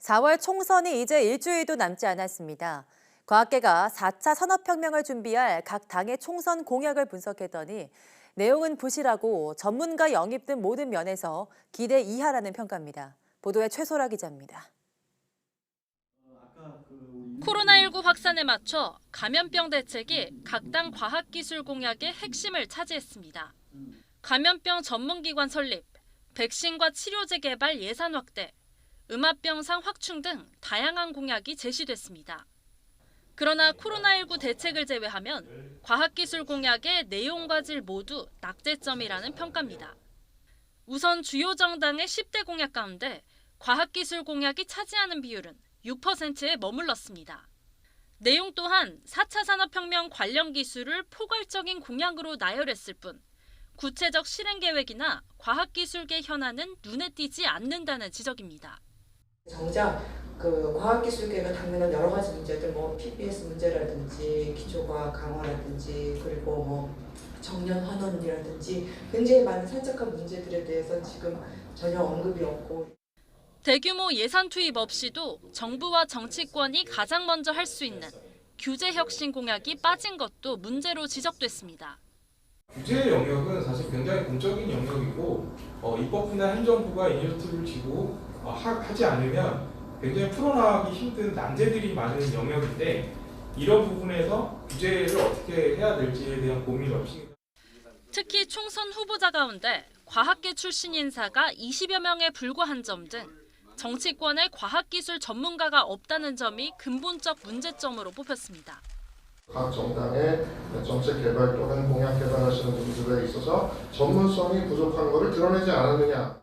4월 총선이 이제 일주일도 남지 않았습니다. 과학계가 4차 산업혁명을 준비할 각 당의 총선 공약을 분석했더니 내용은 부실하고 전문가 영입 등 모든 면에서 기대 이하라는 평가입니다. 보도에 최소라 기자입니다. 코로나19 확산에 맞춰 감염병 대책이 각 당 과학기술 공약의 핵심을 차지했습니다. 감염병 전문기관 설립, 백신과 치료제 개발 예산 확대, 음압병상 확충 등 다양한 공약이 제시됐습니다. 그러나 코로나19 대책을 제외하면 과학기술 공약의 내용과 질 모두 낙제점이라는 평가입니다. 우선 주요 정당의 10대 공약 가운데 과학기술 공약이 차지하는 비율은 6%에 머물렀습니다. 내용 또한 4차 산업혁명 관련 기술을 포괄적인 공약으로 나열했을 뿐 구체적 실행 계획이나 과학기술계 현안은 눈에 띄지 않는다는 지적입니다. 정작 그 과학기술계가 당면한 여러 가지 문제들 뭐 PBS 문제라든지 기초과학 강화라든지 그리고 뭐 정년 환원이라든지 굉장히 많은 산적한 문제들에 대해서 지금 전혀 언급이 없고 대규모 예산 투입 없이도 정부와 정치권이 가장 먼저 할 수 있는 규제 혁신 공약이 빠진 것도 문제로 지적됐습니다. 규제 영역은 사실 굉장히 공적인 영역이고 어, 입법부나 행정부가 이니셔티브를 어, 하, 하지 않으면 굉장히 풀어나가기 힘든 난제들이 많은 영역인데 이런 부분에서 규제를 어떻게 해야 될지에 대한 고민 없이 특히 총선 후보자 가운데 과학계 출신 인사가 20여 명에 불과한 점 등 정치권에 과학기술 전문가가 없다는 점이 근본적 문제점으로 뽑혔습니다. 각 정당의 정책 개발 또는 공약 개발하시는 분들에 있어서 전문성이 부족한 것을 드러내지 않았느냐.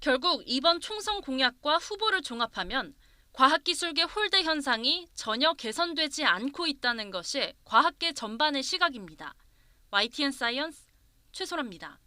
결국 이번 총선 공약과 후보를 종합하면 과학기술계 홀대 현상이 전혀 개선되지 않고 있다는 것이 과학계 전반의 시각입니다. YTN 사이언스 최소라입니다.